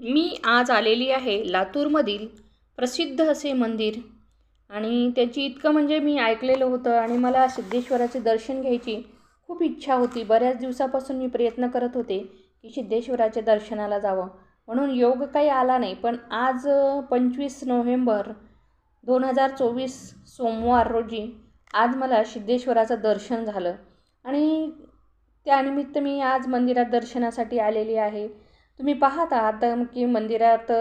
मी आज आलेली आहे लातूरमधील प्रसिद्ध असे मंदिर. आणि त्याची इतकं म्हणजे मी ऐकलेलं होतं आणि मला सिद्धेश्वराचे दर्शन घ्यायची खूप इच्छा होती. बऱ्याच दिवसापासून मी प्रयत्न करत होते की सिद्धेश्वराच्या दर्शनाला जावं. म्हणून योग काही आला नाही पण आज पंचवीस नोव्हेंबर दोन हजार चोवीस सोमवार रोजी आज मला सिद्धेश्वराचं दर्शन झालं. आणि त्यानिमित्त मी आज मंदिरात दर्शनासाठी आलेली आहे. तुम्ही पाहत आहात की मंदिरात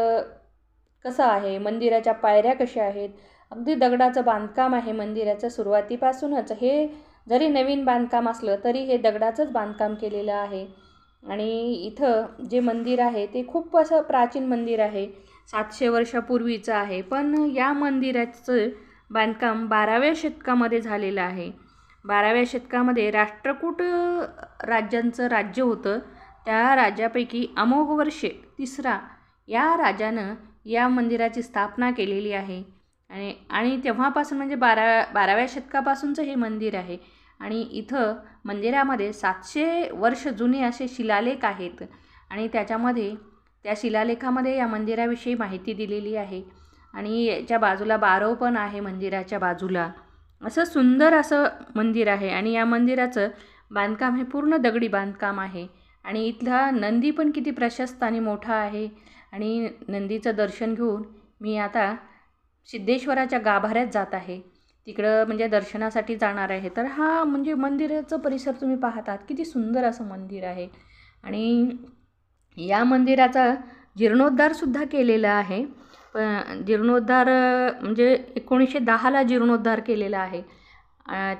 कसं आहे? मंदिराच्या पायऱ्या कशा आहेत? अगदी दगडाचं बांधकाम आहे मंदिराचं सुरुवातीपासूनच. हे जरी नवीन बांधकाम असलं तरी हे दगडाचंच बांधकाम केलेलं आहे. आणि इथं जे मंदिर आहे ते खूप असं प्राचीन मंदिर आहे. सातशे वर्षापूर्वीचं आहे. पण या मंदिराचं बांधकाम बाराव्या शतकामध्ये झालेलं आहे. बाराव्या शतकामध्ये राष्ट्रकूट राज्यांचं राज्य होतं. त्या राज्यापैकी अमोघ वर्षे तिसरा या राजानं या मंदिराची स्थापना केलेली आहे. आणि आणि तेव्हापासून म्हणजे बारा बाराव्या शतकापासूनचं हे मंदिर आहे. आणि इथं मंदिरामध्ये सातशे वर्ष जुने असे शिलालेख आहेत. आणि त्याच्यामध्ये त्या शिलालेखामध्ये या मंदिराविषयी माहिती दिलेली आहे. आणि याच्या बाजूला बारव पण आहे मंदिराच्या बाजूला. असं सुंदर असं मंदिर आहे. आणि या मंदिराचं बांधकाम हे पूर्ण दगडी बांधकाम आहे. आणि इथला नंदी पण किती प्रशस्त आणि मोठा आहे. आणि नंदीचं दर्शन घेऊन मी आता सिद्धेश्वराच्या गाभाऱ्यात जात आहे. तिकडं म्हणजे दर्शनासाठी जाणार आहे. तर हा म्हणजे मंदिराचं परिसर तुम्ही पाहतात. किती सुंदर असं मंदिर आहे. आणि या मंदिराचा जीर्णोद्धारसुद्धा केलेला आहे. पण जीर्णोद्धार म्हणजे एकोणीसशे दहाला जीर्णोद्धार केलेला आहे.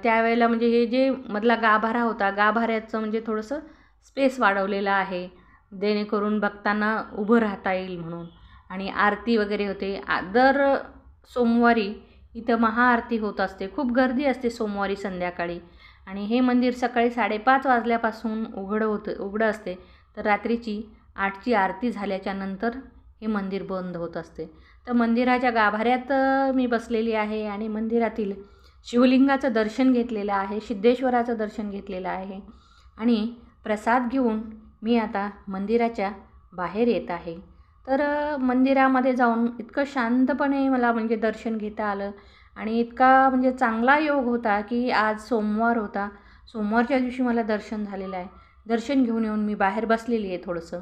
त्यावेळेला म्हणजे हे जे मधला गाभारा होता गाभाऱ्याचं म्हणजे थोडंसं स्पेस वाढवलेला आहे. जेणेकरून भक्तांना उभं राहता येईल म्हणून. आणि आरती वगैरे होते. दर सोमवारी इथं महाआरती होत असते. खूप गर्दी असते सोमवारी संध्याकाळी. आणि हे मंदिर सकाळी साडेपाच वाजल्यापासून उघडं होतं उघडं असते. तर रात्रीची आठची आरती झाल्याच्यानंतर हे मंदिर बंद होत असते. तर मंदिराच्या गाभाऱ्यात मी बसलेली आहे आणि मंदिरातील शिवलिंगाचं दर्शन घेतलेलं आहे. सिद्धेश्वराचं दर्शन घेतलेलं आहे. आणि प्रसाद घेऊन मी आता मंदिराच्या बाहेर येत आहे. तर मंदिरामध्ये जाऊन इतकं शांतपणे मला म्हणजे दर्शन घेता आलं आणि इतका म्हणजे चांगला योग होता की आज सोमवार होता. सोमवारच्या दिवशी मला दर्शन झालेलं आहे. दर्शन घेऊन येऊन मी बाहेर बसलेली आहे थोडंसं.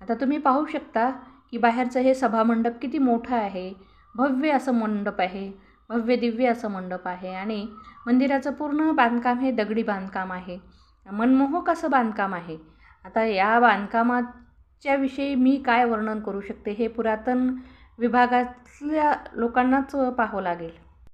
आता तुम्ही पाहू शकता की बाहेरचं हे सभामंडप किती मोठं आहे. भव्य असं मंडप आहे. भव्य दिव्य असं मंडप आहे आणि मंदिराचं पूर्ण बांधकाम हे दगडी बांधकाम आहे. मनमोहक असं बांधकाम आहे? आता या बांधकामाच्या विषयी मी काय वर्णन करू शकते हे पुरातन विभागातल्या लोकांनाच पाहावं लागेल.